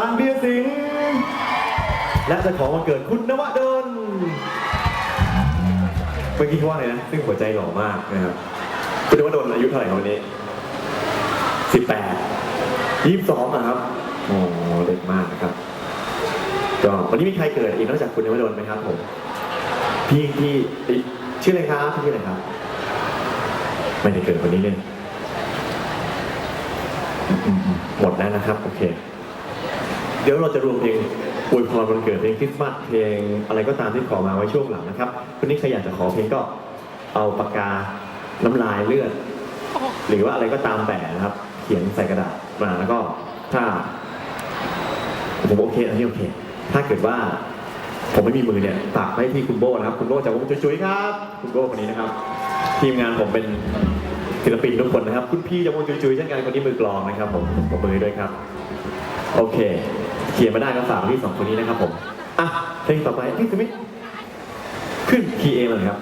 านเบียร์สิงห์และจะขอวันเกิดคุณนวดลเมื่อกี้เขาว่าอะไรนะ ซึ่งหัวใจหล่อมากนะครับคุณนวดลอายุเท่าไหร่ครับวันนี้สิบแปดยี่สิบสองครับ โอ้เด็กมากนะครับ ก็วันนี้มีใครเกิดอีกนอกจากคุณนวดลไหมครับผม พี่พี่ชื่ออะไรครับพี่ชื่ออะไรครับ ไม่ได้เกิดวันนี้เลยหมดแล้วนะครับ โอเค เดี๋ยวเราจะรวมเพลงอวยพรวันเกิดเพลงคริสต์มาสเพลงอะไรก็ตามที่ขอมาไว้ช่วงหลังนะครับวันนี้ใครอยากจะขอเพลงก็เอาปากกาน้ำลายเลือด หรือว่าอะไรก็ตามแต่นะครับ เขียนใส่กระดาษมาแล้วก็ถ้าผมโอเคอันนี้โอเค ถ้าเกิดว่าผมไม่มีมือเนี่ยฝากไว้ที่คุณโบนะครับ คุณโบจากวงจุ๋ยๆครับ คุณโบคนนี้นะครับ ทีมงานผมเป็นศิลปินทุกคนนะครับ คุณพี่จากวงจุ๋ยๆเช่นกันคนนี้มือกลองนะครับ ผมผมมือด้วยครับ โอเค เขียนมาได้ก็ฝากพี่สองคนนี้นะครับผมอะเพลงต่อไปพี่สมิธขึ้นคีย์เอเลยครับ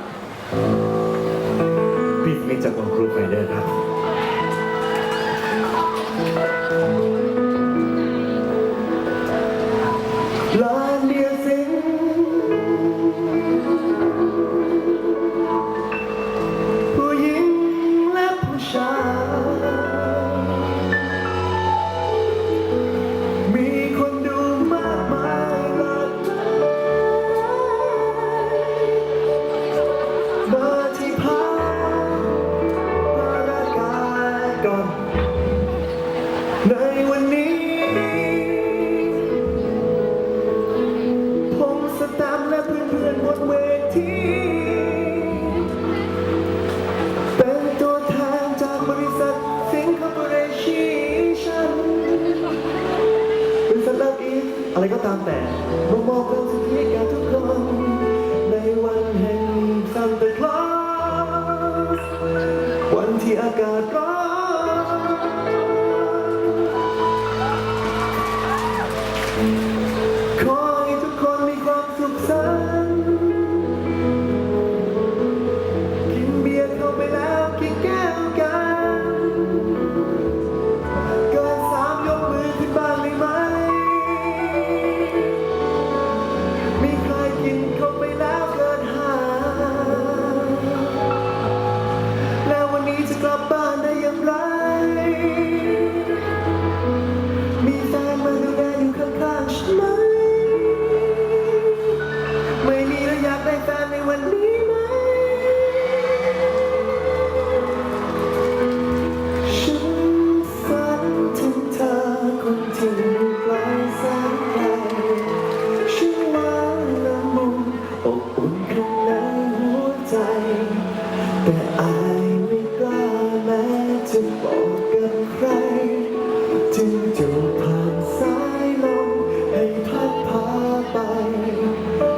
วันที่อากาศร้อน นข้างในหัวใจ แต่อายไม่กล้าแม้จะบอกกับใคร จึงจูบผ่านสายลมให้พัดพาไป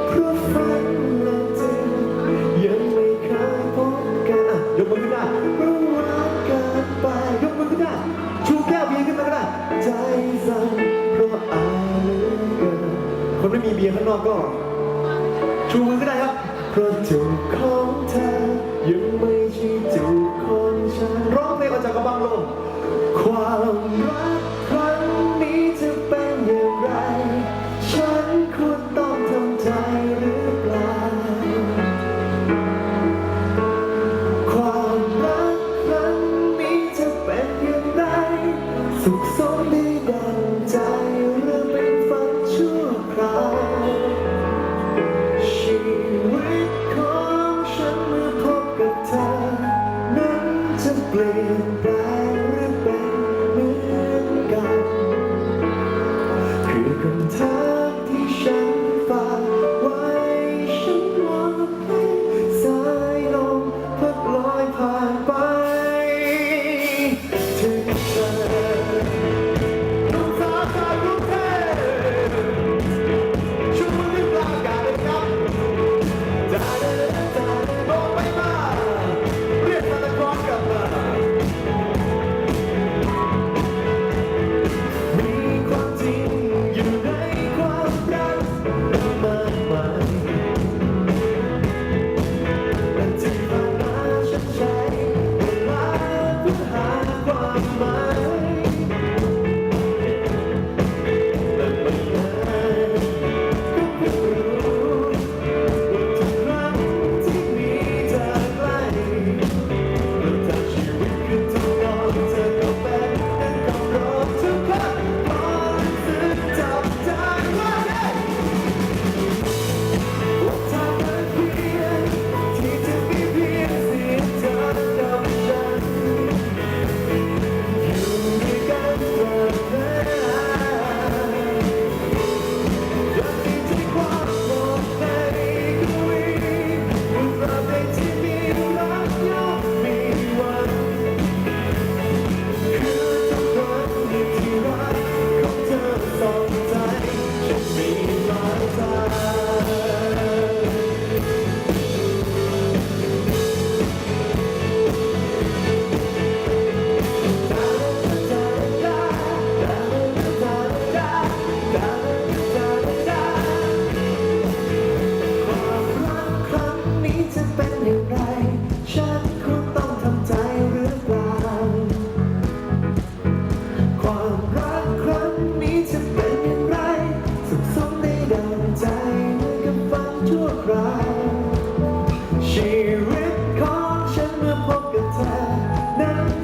เพราะฝันและจริงยังไม่เคยพบกันอะยกมือขึ้นได้เมื่ากันไปยกมือขึ้นได้ชูแก้วเบียร์ขึ้นมาก็ได้ ใจสั่นเพราะอายเหลือเกินคนไม่มีเบียร์ข้างนอกก็ชูมือก็ได้ครับ พราะจูบของเธอยังไม่ใช่จูบของฉันร้องเพลงมาจากกระบังลมความรัก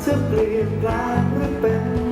จะเปลี่ยนแปลงหรือเป็น